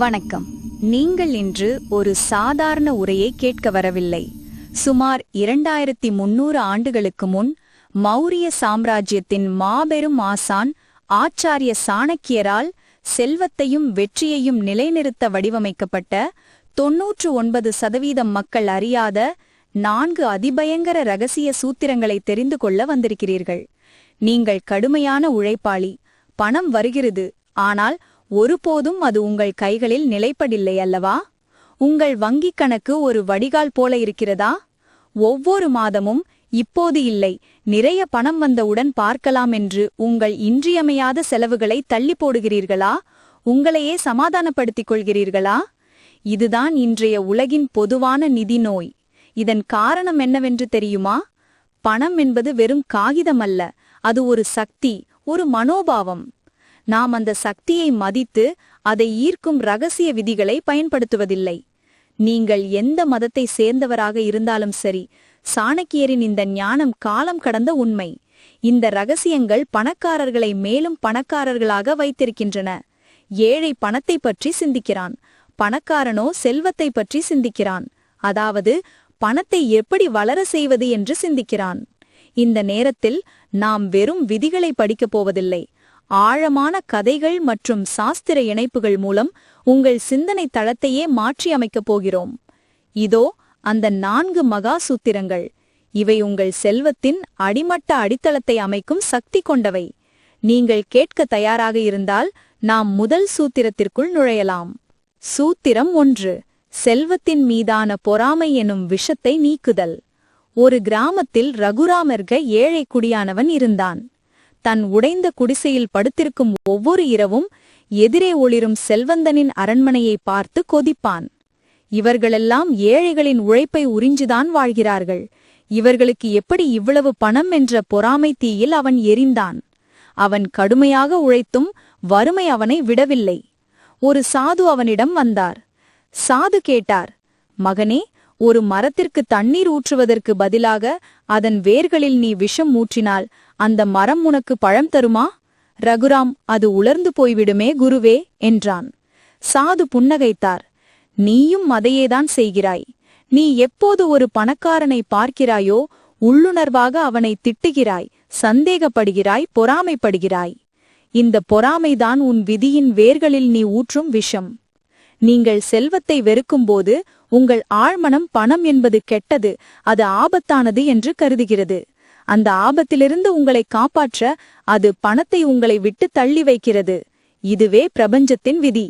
வணக்கம். நீங்கள் இன்று ஒரு சாதாரண உரையை கேட்க வரவில்லை. சுமார் இரண்டாயிரத்தி முன்னூறு ஆண்டுகளுக்கு முன் மௌரிய சாம்ராஜ்யத்தின் மாபெரும் ஆசான் ஆச்சாரிய சாணக்கியரால் செல்வத்தையும் வெற்றியையும் நிலைநிறுத்த வடிவமைக்கப்பட்ட தொன்னூற்று ஒன்பது சதவீதம் மக்கள் அறியாத நான்கு அதிபயங்கர ரகசிய சூத்திரங்களை தெரிந்து கொள்ள வந்திருக்கிறீர்கள். நீங்கள் கடுமையான உழைப்பாளி பணம் வருகிறது ஆனால் ஒருபோதும் அது உங்கள் கைகளில் நிலைப்படில்லை அல்லவா? உங்கள் வங்கிக் கணக்கு ஒரு வடிகால் போல இருக்கிறதா? ஒவ்வொரு மாதமும் இப்போது இல்லை நிறைய பணம் வந்தவுடன் பார்க்கலாம் என்று உங்கள் இன்றியமையாத செலவுகளை தள்ளி போடுகிறீர்களா? உங்களையே சமாதானப்படுத்திக் கொள்கிறீர்களா? இதுதான் இன்றைய உலகின் பொதுவான நிதி நோய். இதன் காரணம் என்னவென்று தெரியுமா? பணம் என்பது வெறும் காகிதம் அல்ல அது ஒரு சக்தி ஒரு மனோபாவம். நாம் அந்த சக்தியை மதித்து அதை ஈர்க்கும் ரகசிய விதிகளை பயன்படுத்துவதில்லை. நீங்கள் எந்த மதத்தை சேர்ந்தவராக இருந்தாலும் சரி சாணக்கியரின் இந்த ஞானம் காலம் கடந்த உண்மை. இந்த ரகசியங்கள் பணக்காரர்களை மேலும் பணக்காரர்களாக வைத்திருக்கின்றன. ஏழை பணத்தை பற்றி சிந்திக்கிறான். பணக்காரனோ செல்வத்தை பற்றி சிந்திக்கிறான். அதாவது பணத்தை எப்படி வளர செய்வது என்று சிந்திக்கிறான். இந்த நேரத்தில் நாம் வெறும் விதிகளை படிக்கப் போவதில்லை. ஆழமான கதைகள் மற்றும் சாஸ்திர இணைப்புகள் மூலம் உங்கள் சிந்தனை தளத்தையே மாற்றியமைக்கப் போகிறோம். இதோ அந்த நான்கு மகா சூத்திரங்கள். இவை உங்கள் செல்வத்தின் அடிமட்ட அடித்தளத்தை அமைக்கும் சக்தி கொண்டவை. நீங்கள் கேட்க தயாராக இருந்தால் நாம் முதல் சூத்திரத்திற்குள் நுழையலாம். சூத்திரம் ஒன்று. செல்வத்தின் மீதான பொறாமை எனும் விஷத்தை நீக்குதல். ஒரு கிராமத்தில் ரகுராமர்க ஏழை குடியானவன் இருந்தான். தன் உடைந்த குடிசையில் படுத்திருக்கும் ஒவ்வொரு இரவும் எதிரே ஒளிரும் செல்வந்தனின் அரண்மனையை பார்த்து கொதிப்பான். இவர்களெல்லாம் ஏழைகளின் உழைப்பை உறிஞ்சுதான் வாழ்கிறார்கள். இவர்களுக்கு எப்படி இவ்வளவு பணம் என்ற பொறாமை தீயில் அவன் எரிந்தான். அவன் கடுமையாக உழைத்தும் வறுமை அவனை விடவில்லை. ஒரு சாது அவனிடம் வந்தார். சாது கேட்டார் மகனே ஒரு மரத்திற்கு தண்ணீர் ஊற்றுவதற்கு பதிலாக அதன் வேர்களில் நீ விஷம் ஊற்றினால் அந்த மரம் உனக்கு பழம் தருமா? ரகுராம் அது உலர்ந்து போய்விடுமே குருவே என்றான். சாது புன்னகைத்தார். நீயும் அதையேதான் செய்கிறாய். நீ எப்போது ஒரு பணக்காரனை பார்க்கிறாயோ உள்ளுணர்வாக அவனை திட்டுகிறாய் சந்தேகப்படுகிறாய் பொறாமைப்படுகிறாய். இந்த பொறாமைதான் உன் விதியின் வேர்களில் நீ ஊற்றும் விஷம். நீங்கள் செல்வத்தை வெறுக்கும்போது உங்கள் ஆழ்மனம் பணம் என்பது கெட்டது அது ஆபத்தானது என்று கருதுகிறது. அந்த ஆபத்திலிருந்து உங்களை காப்பாற்ற அது பணத்தை உங்களை விட்டு தள்ளி வைக்கிறது. இதுவே பிரபஞ்சத்தின் விதி.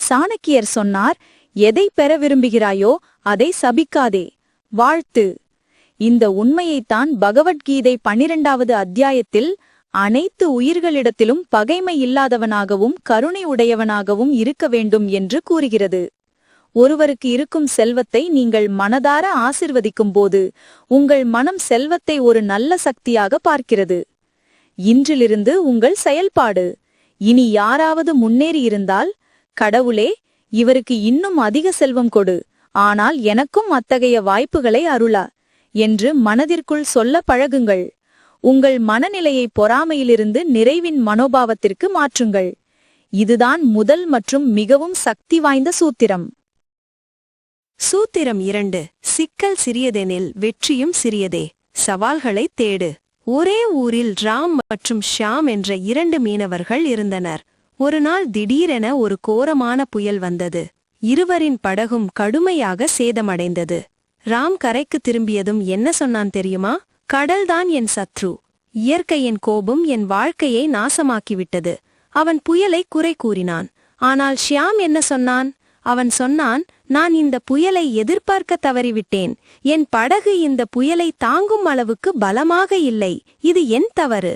சாணக்கியர் சொன்னார் எதை பெற விரும்புகிறாயோ அதை சபிக்காதே. வாழ்த்து. இந்த உண்மையைத்தான் பகவத்கீதை பனிரெண்டாவது அத்தியாயத்தில் அனைத்து உயிர்களிடத்திலும் பகைமை இல்லாதவனாகவும் கருணை உடையவனாகவும் இருக்க வேண்டும் என்று கூறுகிறது. ஒருவருக்கு இருக்கும் செல்வத்தை நீங்கள் மனதார ஆசிர்வதிக்கும் போது உங்கள் மனம் செல்வத்தை ஒரு நல்ல சக்தியாக பார்க்கிறது. இன்றிலிருந்து உங்கள் செயல்பாடு. இனி யாராவது முன்னேறியிருந்தால் கடவுளே இவருக்கு இன்னும் அதிக செல்வம் கொடு. ஆனால் எனக்கும் அத்தகைய வாய்ப்புகளை அருளா என்று மனதிற்குள் சொல்ல பழகுங்கள். உங்கள் மனநிலையை பொறாமையிலிருந்து நிறைவின் மனோபாவத்திற்கு மாற்றுங்கள். இதுதான் முதல் மற்றும் மிகவும் சக்தி வாய்ந்த சூத்திரம். சூத்திரம் இரண்டு. சிக்கல் சிறியதெனில் வெற்றியும் சிறியதே. சவால்களை தேடு. ஒரே ஊரில் ராம் மற்றும் ஷியாம் என்ற இரண்டு மீனவர்கள் இருந்தனர். ஒரு நாள் திடீரென ஒரு கோரமான புயல் வந்தது. இருவரின் படகும் கடுமையாக சேதமடைந்தது. ராம் கரைக்கு திரும்பியதும் என்ன சொன்னான் தெரியுமா? கடல்தான் என் சத்ரு. இயற்கையின் கோபம் என் வாழ்க்கையை நாசமாக்கிவிட்டது. அவன் புயலை குறை கூறினான். ஆனால் ஷியாம் என்ன சொன்னான்? அவன் சொன்னான் நான் இந்த புயலை எதிர்பார்க்க தவறிவிட்டேன். என் படகு இந்த புயலை தாங்கும் அளவுக்கு பலமாக இல்லை. இது என் தவறு.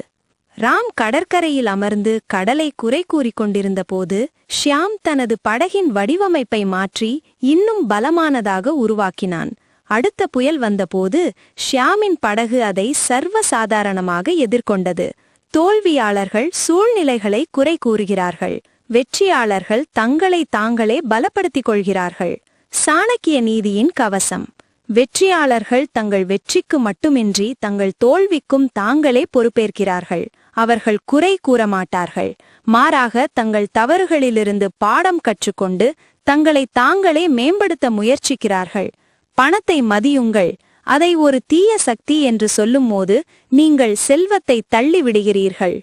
ராம் கடற்கரையில் அமர்ந்து கடலை குறை கூறிக்கொண்டிருந்த போது ஷியாம் தனது படகின் வடிவமைப்பை மாற்றி இன்னும் பலமானதாக உருவாக்கினான். அடுத்த புயல் வந்தபோது ஷியாமின் படகு அதை சர்வ சாதாரணமாக எதிர்கொண்டது. தோல்வியாளர்கள் சூழ்நிலைகளை குறை கூறுகிறார்கள். வெற்றியாளர்கள் தங்களை தாங்களே பலப்படுத்திக் கொள்கிறார்கள் சாணக்கிய நீதியின் கவசம். வெற்றியாளர்கள் தங்கள் வெற்றிக்கு மட்டுமின்றி தங்கள் தோல்விக்கும் தாங்களே பொறுப்பேற்கிறார்கள். அவர்கள் குறை கூற மாட்டார்கள் மாறாக தங்கள் தவறுகளிலிருந்து பாடம் கற்றுக்கொண்டு தங்களை தாங்களே மேம்படுத்த முயற்சிக்கிறார்கள். பணத்தை மதியுங்கள். அதை ஒரு தீய சக்தி என்று சொல்லும்போது நீங்கள் செல்வத்தை தள்ளிவிடுகிறீர்கள்.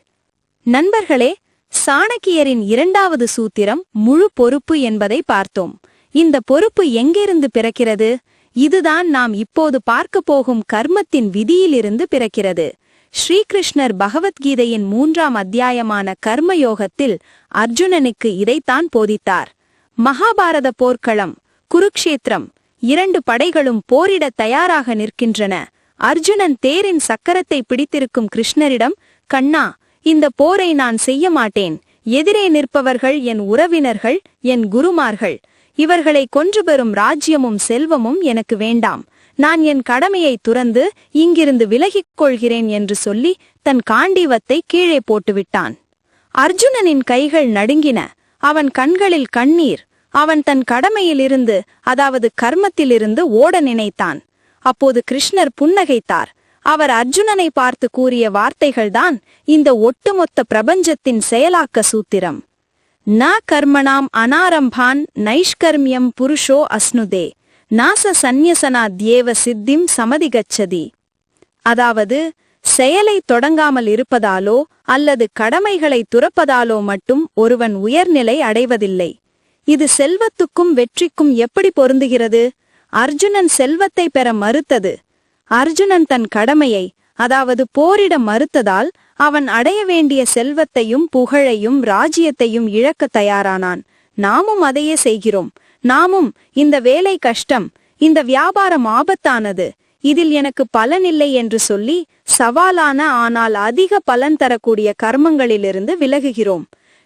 நண்பர்களே சாணக்கியரின் இரண்டாவது சூத்திரம் முழு பொறுப்பு என்பதை பார்த்தோம். இந்த பொறுப்பு எங்கிருந்து பிறக்கிறது? இதுதான் நாம் இப்போது பார்க்கப் போகும் கர்மத்தின் விதியிலிருந்து பிறக்கிறது. ஸ்ரீகிருஷ்ணர் பகவத்கீதையின் மூன்றாம் அத்தியாயமான கர்மயோகத்தில் அர்ஜுனனுக்கு இதைத்தான் போதித்தார். மகாபாரத போர்க்களம் குருக்ஷேத்திரம் இரண்டு படைகளும் போரிட தயாராக நிற்கின்றன. அர்ஜுனன் தேரின் சக்கரத்தை பிடித்திருக்கும் கிருஷ்ணரிடம் கண்ணா இந்த போரை நான் செய்ய மாட்டேன். எதிரே நிற்பவர்கள் என் உறவினர்கள் என் குருமார்கள். இவர்களை கொன்று பெறும் ராஜ்யமும் செல்வமும் எனக்கு வேண்டாம். நான் என் கடமையை துறந்து இங்கிருந்து விலகிக் கொள்கிறேன் என்று சொல்லி தன் காண்டீவத்தை கீழே போட்டுவிட்டான். அர்ஜுனனின் கைகள் நடுங்கின. அவன் கண்களில் கண்ணீர். அவன் தன் கடமையிலிருந்து அதாவது கர்மத்திலிருந்து ஓட நினைத்தான். அப்போது கிருஷ்ணர் புன்னகைத்தார். அவர் அர்ஜுனனை பார்த்து கூறிய வார்த்தைகள்தான் இந்த ஒட்டுமொத்த பிரபஞ்சத்தின் செயலாக்க சூத்திரம். ந கர்மணாம் அனாரம்பான் நைஷ்கர்மியம் புருஷோ அஸ்னுதே. நாச சந்நியசனா தேவ சித்திம் சமதிகச்சதி. அதாவது செயலை தொடங்காமல் இருப்பதாலோ அல்லது கடமைகளை துறப்பதாலோ மட்டும் ஒருவன் உயர்நிலை அடைவதில்லை. இது செல்வத்துக்கும் வெற்றிக்கும் எப்படி பொருந்துகிறது? அர்ஜுனன் செல்வத்தை பெற மறுத்தது. அர்ஜுனன் தன் கடமையை அதாவது போரிட மறுத்ததால் அவன் அடைய வேண்டிய செல்வத்தையும் புகழையும் ராஜ்யத்தையும் இழக்க தயாரானான். நாமும் அதையே செய்கிறோம். நாமும் இந்த வேலை கஷ்டம் இந்த வியாபாரம் ஆபத்தானது. இதில் எனக்கு பலனில்லை என்று சொல்லி சவாலான ஆனால் அதிக பலன் தரக்கூடிய கர்மங்களிலிருந்து விலகுகிறோம்.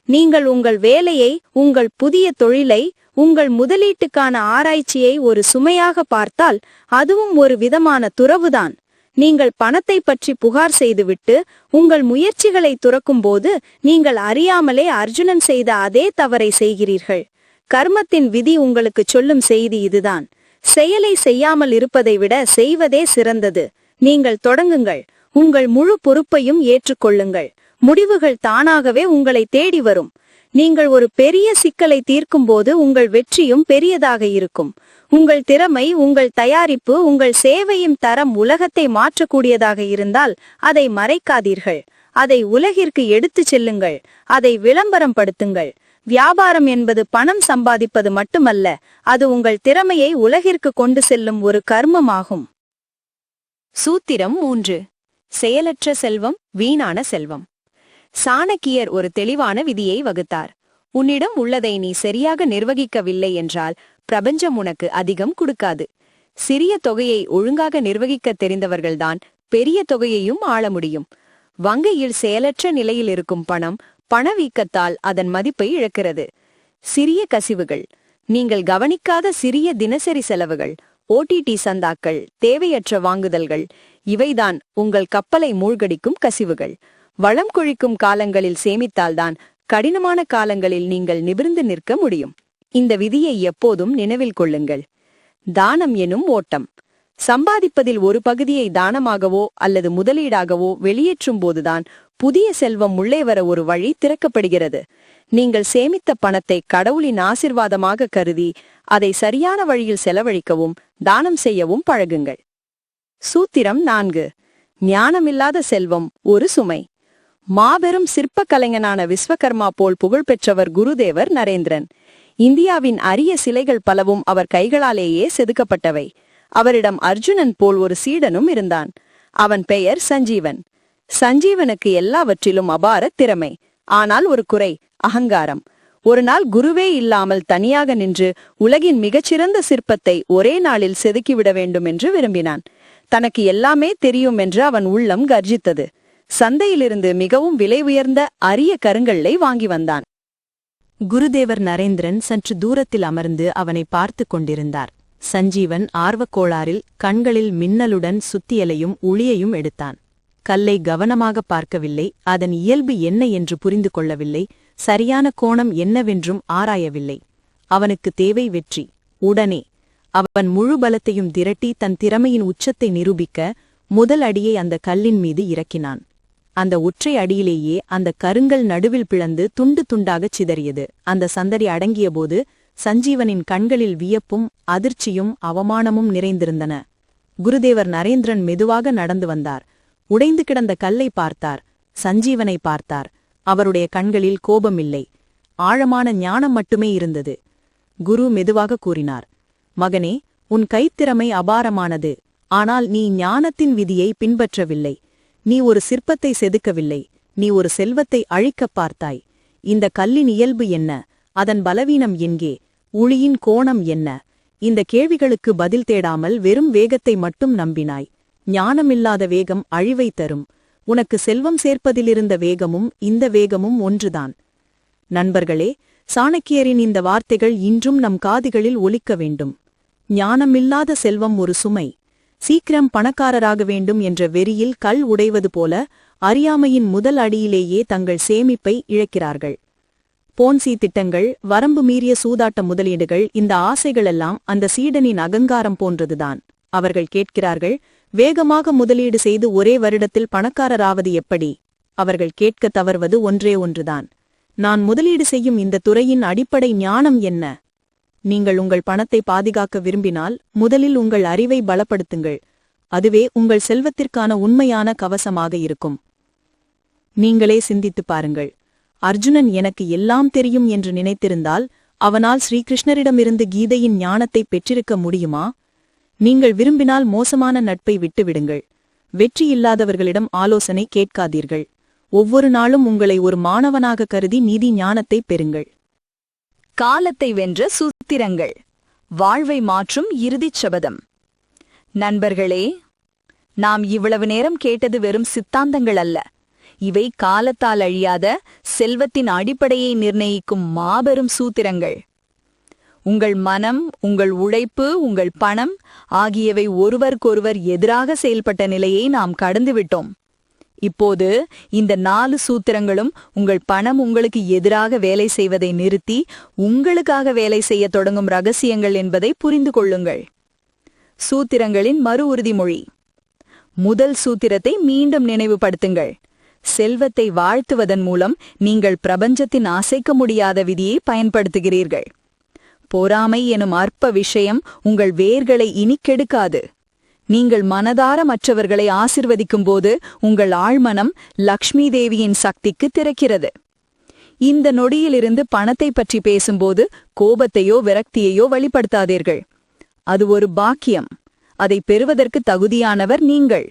நீங்கள் உங்கள் வேலையை உங்கள் புதிய தொழிலை உங்கள் முதலீட்டுக்கான ஆராய்ச்சியை ஒரு சுமையாக பார்த்தால் அதுவும் ஒரு விதமான துறவுதான். நீங்கள் பணத்தை பற்றி புகார் செய்துவிட்டு உங்கள் முயற்சிகளை துறக்கும்போது நீங்கள் அறியாமலே அர்ஜுனன் செய்த அதே தவறை செய்கிறீர்கள். கர்மத்தின் விதி உங்களுக்கு சொல்லும் செய்தி இதுதான். செயலை செய்யாமல் இருப்பதை விட செய்வதே சிறந்தது. நீங்கள் தொடங்குங்கள். உங்கள் முழு பொறுப்பையும் ஏற்றுக்கொள்ளுங்கள். முடிவுகள் தானாகவே உங்களை தேடி வரும். நீங்கள் ஒரு பெரிய சிக்கலை தீர்க்கும்போது உங்கள் வெற்றியும் பெரியதாக இருக்கும். உங்கள் திறமை உங்கள் தயாரிப்பு உங்கள் சேவையும் தரம் உலகத்தை மாற்றக்கூடியதாக இருந்தால் அதை மறைக்காதீர்கள். அதை உலகிற்கு எடுத்துச் செல்லுங்கள். அதை விளம்பரம் படுத்துங்கள் வியாபாரம் என்பது பணம் சம்பாதிப்பது மட்டுமல்ல அது உங்கள் திறமையை உலகிற்கு கொண்டு செல்லும் ஒரு கர்மமாகும். சூத்திரம் மூன்று. செயலற்ற செல்வம் வீணான செல்வம். சாணக்கியர் ஒரு தெளிவான விதியை வகுத்தார். உன்னிடம் உள்ளதை நீ சரியாக நிர்வகிக்கவில்லை என்றால் பிரபஞ்சம் உனக்கு அதிகம் கொடுக்காது. சிறிய தொகையை ஒழுங்காக நிர்வகிக்க தெரிந்தவர்கள்தான் பெரிய தொகையையும் ஆள முடியும். வங்கியில் செயலற்ற நிலையில் இருக்கும் பணம் பணவீக்கத்தால் அதன் மதிப்பை இழக்கிறது. சிறிய கசிவுகள். நீங்கள் கவனிக்காத சிறிய தினசரி செலவுகள். ஓடிடி சந்தாக்கள் தேவையற்ற வாங்குதல்கள். இவைதான் உங்கள் கப்பலை மூழ்கடிக்கும் கசிவுகள். வளம் கொழிக்கும் காலங்களில் சேமித்தால்தான் கடினமான காலங்களில் நீங்கள் நிமிர்ந்து நிற்க முடியும். இந்த விதியை எப்போதும் நினைவில் கொள்ளுங்கள். தானம் எனும் ஓட்டம். சம்பாதிப்பதில் ஒரு பகுதியை தானமாகவோ அல்லது முதலீடாகவோ வெளியேற்றும் போதுதான் புதிய செல்வம் உள்ளே வர ஒரு வழி திறக்கப்படுகிறது. நீங்கள் சேமித்த பணத்தை கடவுளின் ஆசிர்வாதமாக கருதி அதை சரியான வழியில் செலவழிக்கவும் தானம் செய்யவும் பழகுங்கள். சூத்திரம் நான்கு. ஞானமில்லாத செல்வம் ஒரு சுமை. மாபெரும் சிற்ப கலைஞனான விஸ்வகர்மா போல் புகழ்பெற்றவர் குருதேவர் நரேந்திரன். இந்தியாவின் அரிய சிலைகள் பலவும் அவர் கைகளாலேயே செதுக்கப்பட்டவை. அவரிடம் அர்ஜுனன் போல் ஒரு சீடனும் இருந்தான். அவன் பெயர் சஞ்சீவன். சஞ்சீவனுக்கு எல்லாவற்றிலும் அபார திறமை. ஆனால் ஒரு குறை அகங்காரம். ஒரு நாள் குருவே இல்லாமல் தனியாக நின்று உலகின் மிகச்சிறந்த சிற்பத்தை ஒரே நாளில் செதுக்கிவிட வேண்டும் என்று விரும்பினான். தனக்கு எல்லாமே தெரியும் என்று அவன் உள்ளம் கர்ஜித்தது. சந்தையிலிருந்து மிகவும் விலை உயர்ந்த அரிய கருங்கல்லை வாங்கி வந்தான். குருதேவர் நரேந்திரன் சற்று தூரத்தில் அமர்ந்து அவனை பார்த்து கொண்டிருந்தார். சஞ்சீவன் ஆர்வக்கோளாறில் கண்களில் மின்னலுடன் சுத்தியலையும் உளியையும் எடுத்தான். கல்லை கவனமாக பார்க்கவில்லை அதன் இயல்பு என்ன என்று புரிந்து கொள்ளவில்லை சரியான கோணம் என்னவென்றும் ஆராயவில்லை. அவனுக்கு தேவை வெற்றி. உடனே அவன் முழு பலத்தையும் திரட்டி தன் திறமையின் உச்சத்தை நிரூபிக்க முதல் அடியை அந்த கல்லின் மீது இறக்கினான். அந்த ஒற்றை அடியிலேயே அந்த கருங்கல் நடுவில் பிளந்து துண்டு துண்டாகச் சிதறியது. அந்த சந்தடி அடங்கியபோது சஞ்சீவனின் கண்களில் வியப்பும் அதிர்ச்சியும் அவமானமும் நிறைந்திருந்தன. குருதேவர் நரேந்திரன் மெதுவாக நடந்து வந்தார். உடைந்து கிடந்த கல்லை பார்த்தார். சஞ்சீவனை பார்த்தார். அவருடைய கண்களில் கோபமில்லை. ஆழமான ஞானம் மட்டுமே இருந்தது. குரு மெதுவாக கூறினார். மகனே உன் கைத்திறமை அபாரமானது. ஆனால் நீ ஞானத்தின் விதியை பின்பற்றவில்லை. நீ ஒரு சிற்பத்தை செதுக்கவில்லை நீ ஒரு செல்வத்தை அழிக்கப் பார்த்தாய். இந்த கல்லின் இயல்பு என்ன? அதன் பலவீனம் எங்கே? உளியின் கோணம் என்ன? இந்த கேள்விகளுக்கு பதில் தேடாமல் வெறும் வேகத்தை மட்டும் நம்பினாய். ஞானமில்லாத வேகம் அழிவை தரும். உனக்கு செல்வம் சேர்ப்பதிலிருந்த வேகமும் இந்த வேகமும் ஒன்றுதான். நண்பர்களே சாணக்கியரின் இந்த வார்த்தைகள் இன்றும் நம் காதுகளில் ஒலிக்க வேண்டும். ஞானமில்லாத செல்வம் ஒரு சுமை. சீக்கிரம் பணக்காரராக வேண்டும் என்ற வெறியில் கல் உடைவது போல அறியாமையின் முதல் அடியிலேயே தங்கள் சேமிப்பை இழக்கிறார்கள். போன்சி திட்டங்கள் வரம்பு மீறிய சூதாட்ட முதலீடுகள் இந்த ஆசைகளெல்லாம் அந்த சீடனின் அகங்காரம் போன்றதுதான். அவர்கள் கேட்கிறார்கள் வேகமாக முதலீடு செய்து ஒரே வருடத்தில் பணக்காரராவது எப்படி? அவர்கள் கேட்க தவறுவது ஒன்றே ஒன்றுதான். நான் முதலீடு செய்யும் இந்த துறையின் அடிப்படை ஞானம் என்ன? நீங்கள் உங்கள் பணத்தை பாதுகாக்க விரும்பினால் முதலில் உங்கள் அறிவை பலப்படுத்துங்கள். அதுவே உங்கள் செல்வத்திற்கான உண்மையான கவசமாக இருக்கும். நீங்களே சிந்தித்துப் பாருங்கள். அர்ஜுனன் எனக்கு எல்லாம் தெரியும் என்று நினைத்திருந்தால் அவனால் ஸ்ரீகிருஷ்ணரிடமிருந்து கீதையின் ஞானத்தை பெற்றிருக்க முடியுமா? நீங்கள் விரும்பினால் மோசமான நட்பை விட்டுவிடுங்கள். வெற்றி இல்லாதவர்களிடம் ஆலோசனை கேட்காதீர்கள். ஒவ்வொரு நாளும் உங்களை ஒரு மாணவனாக கருதி நீதி ஞானத்தை பெறுங்கள். காலத்தை வென்ற சூத்திரங்கள். வாழ்வை மாற்றும் இறுதிச் சபதம். நண்பர்களே நாம் இவ்வளவு நேரம் கேட்டது வெறும் சித்தாந்தங்கள் அல்ல. இவை காலத்தால் அழியாத செல்வத்தின் அடிப்படையை நிர்ணயிக்கும் மாபெரும் சூத்திரங்கள். உங்கள் மனம் உங்கள் உழைப்பு உங்கள் பணம் ஆகியவை ஒருவருக்கொருவர் எதிராக செயல்பட்ட நிலையை நாம் கடந்துவிட்டோம். இப்போது இந்த நாலு சூத்திரங்களும் உங்கள் பணம் உங்களுக்கு எதிராக வேலை செய்வதை நிறுத்தி உங்களுக்காக வேலை செய்ய தொடங்கும் ரகசியங்கள் என்பதை புரிந்து கொள்ளுங்கள். சூத்திரங்களின் மறு உறுதிமொழி. முதல் சூத்திரத்தை மீண்டும் நினைவுபடுத்துங்கள். செல்வத்தை வாழ்த்துவதன் மூலம் நீங்கள் பிரபஞ்சத்தின் அசைக்க முடியாத விதியை பயன்படுத்துகிறீர்கள். பொறாமை எனும் அற்ப விஷயம் உங்கள் வேர்களை இனி கெடுக்காது. நீங்கள் மனதார மற்றவர்களை ஆசிர்வதிக்கும் போது உங்கள் ஆழ்மனம் லக்ஷ்மி தேவியின் சக்திக்கு திறக்கிறது. இந்த நொடியிலிருந்து பணத்தை பற்றி பேசும்போது கோபத்தையோ விரக்தியையோ வெளிப்படுத்தாதீர்கள் அது ஒரு பாக்கியம். அதை பெறுவதற்கு தகுதியானவர் நீங்கள்.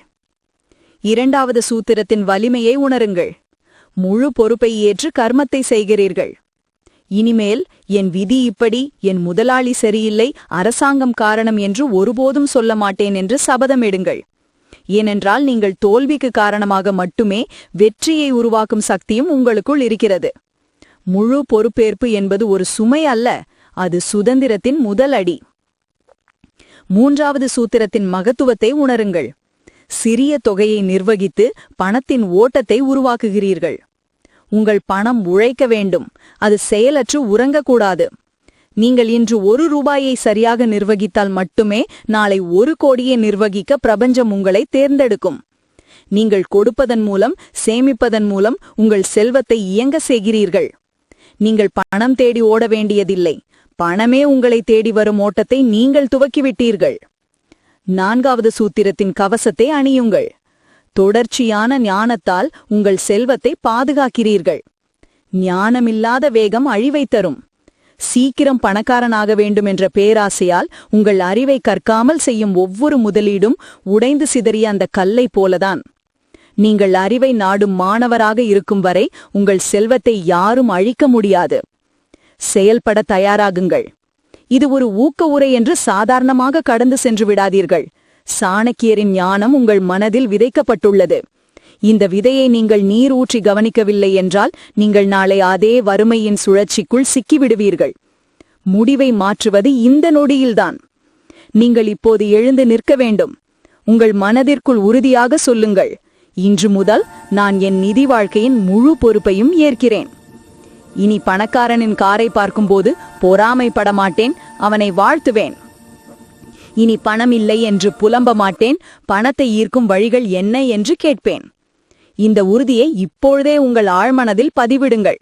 இரண்டாவது சூத்திரத்தின் வலிமையை உணருங்கள். முழு பொறுப்பை ஏற்று கர்மத்தை செய்கிறீர்கள். இனிமேல் என் விதி இப்படி என் முதலாளி சரியில்லை அரசாங்கம் காரணம் என்று ஒருபோதும் சொல்ல மாட்டேன் என்று சபதமிடுங்கள் ஏனென்றால் நீங்கள் தோல்விக்கு காரணமாக மட்டுமே வெற்றியை உருவாக்கும் சக்தியும் உங்களுக்குள் இருக்கிறது. முழு பொறுப்பேற்பு என்பது ஒரு சுமை அல்ல அது சுதந்திரத்தின் முதல் அடி. மூன்றாவது சூத்திரத்தின் மகத்துவத்தை உணருங்கள். சிறிய தொகையை நிர்வகித்து பணத்தின் ஓட்டத்தை உருவாக்குகிறீர்கள். உங்கள் பணம் உழைக்க வேண்டும். அது செயலற்று உறங்கக்கூடாது. நீங்கள் இன்று ஒரு ரூபாயை சரியாக நிர்வகித்தால் மட்டுமே நாளை ஒரு கோடியை நிர்வகிக்க பிரபஞ்சம் உங்களை தேர்ந்தெடுக்கும். நீங்கள் கொடுப்பதன் மூலம் சேமிப்பதன் மூலம் உங்கள் செல்வத்தை இயங்க செய்கிறீர்கள். நீங்கள் பணம் தேடி ஓட வேண்டியதில்லை. பணமே உங்களை தேடி வரும் ஓட்டத்தை நீங்கள் துவக்கிவிட்டீர்கள். நான்காவது சூத்திரத்தின் கவசத்தை அணியுங்கள். தொடர்ச்சியான ஞானத்தால் உங்கள் செல்வத்தை பாதுகாக்கிறீர்கள். ஞானமில்லாத வேகம் அழிவை தரும். சீக்கிரம் பணக்காரனாக வேண்டும் என்ற பேராசையால் உங்கள் அறிவை கற்காமல் செய்யும் ஒவ்வொரு முதலீடும் உடைந்து சிதறிய அந்த கல்லை போலதான். நீங்கள் அறிவை நாடும் மாணவராக இருக்கும் வரை உங்கள் செல்வத்தை யாரும் அழிக்க முடியாது. செயல்பட தயாராகுங்கள். இது ஒரு ஊக்க உரை என்று சாதாரணமாக கடந்து சென்று விடாதீர்கள். சாணக்கியரின் ஞானம் உங்கள் மனதில் விதைக்கப்பட்டுள்ளது. இந்த விதையை நீங்கள் நீர் ஊற்றி கவனிக்கவில்லை என்றால் நீங்கள் நாளை அதே வறுமையின் சுழற்சிக்குள் சிக்கிவிடுவீர்கள். முடிவை மாற்றுவது இந்த நொடியில்தான். நீங்கள் இப்போது எழுந்து நிற்க வேண்டும். உங்கள் மனதிற்குள் உறுதியாக சொல்லுங்கள். இன்று முதல் நான் என் நிதி வாழ்க்கையின் முழு பொறுப்பையும் ஏற்கிறேன். இனி பணக்காரனின் காரை பார்க்கும்போது பொறாமைப்பட மாட்டேன் அவனை வாழ்த்துவேன். இனி பணம் இல்லை என்று புலம்ப மாட்டேன். பணத்தை ஈர்க்கும் வழிகள் என்ன என்று கேட்பேன். இந்த உறுதியை இப்பொழுதே உங்கள் ஆழ்மனதில் பதிவிடுங்கள்.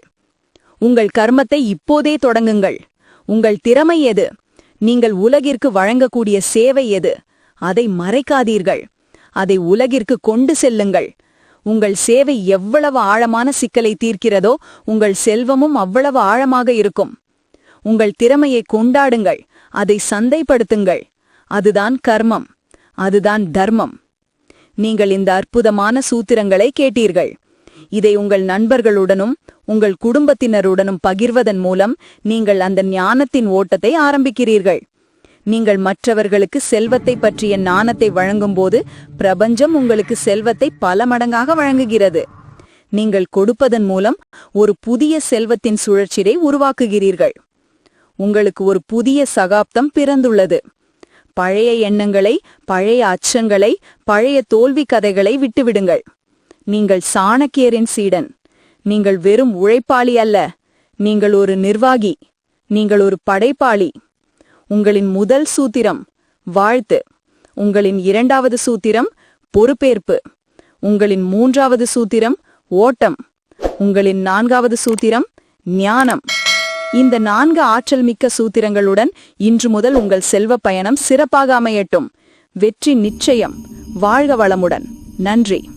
உங்கள் கர்மத்தை இப்போதே தொடங்குங்கள். உங்கள் திறமை எது? நீங்கள் உலகிற்கு வழங்கக்கூடிய சேவை எது? அதை மறைக்காதீர்கள். அதை உலகிற்கு கொண்டு செல்லுங்கள். உங்கள் சேவை எவ்வளவு ஆழமான சிக்கலை தீர்க்கிறதோ உங்கள் செல்வமும் அவ்வளவு ஆழமாக இருக்கும். உங்கள் திறமையை கொண்டாடுங்கள். அதை சந்தைப்படுத்துங்கள். அதுதான் கர்மம் அதுதான் தர்மம். நீங்கள் இந்த அற்புதமான சூத்திரங்களை கேட்டீர்கள். இதை உங்கள் நண்பர்களுடனும் உங்கள் குடும்பத்தினருடனும் பகிர்வதன் மூலம் நீங்கள் அந்த ஞானத்தின் ஓட்டத்தை ஆரம்பிக்கிறீர்கள். நீங்கள் மற்றவர்களுக்கு செல்வத்தை பற்றிய ஞானத்தை வழங்கும்போது பிரபஞ்சம் உங்களுக்கு செல்வத்தை பல மடங்காக வழங்குகிறது. நீங்கள் கொடுப்பதன் மூலம் ஒரு புதிய செல்வத்தின் சுழற்சியை உருவாக்குகிறீர்கள். உங்களுக்கு ஒரு புதிய சகாப்தம் பிறந்துள்ளது. பழைய எண்ணங்களை பழைய அச்சங்களை பழைய தோல்வி கதைகளை விட்டுவிடுங்கள். நீங்கள் சாணக்கியரின் சீடன். நீங்கள் வெறும் உழைப்பாளி அல்ல. நீங்கள் ஒரு நிர்வாகி. நீங்கள் ஒரு படைப்பாளி. உங்களின் முதல் சூத்திரம் வாழ்த்து. உங்களின் இரண்டாவது சூத்திரம் பொறுப்பேற்பு. உங்களின் மூன்றாவது சூத்திரம் ஓட்டம். உங்களின் நான்காவது சூத்திரம் ஞானம். இந்த நான்கு ஆற்றல் மிக்க சூத்திரங்களுடன் இன்று முதல் உங்கள் செல்வ பயணம் சிறப்பாக அமையட்டும். வெற்றி நிச்சயம். வாழ்க வளமுடன். நன்றி.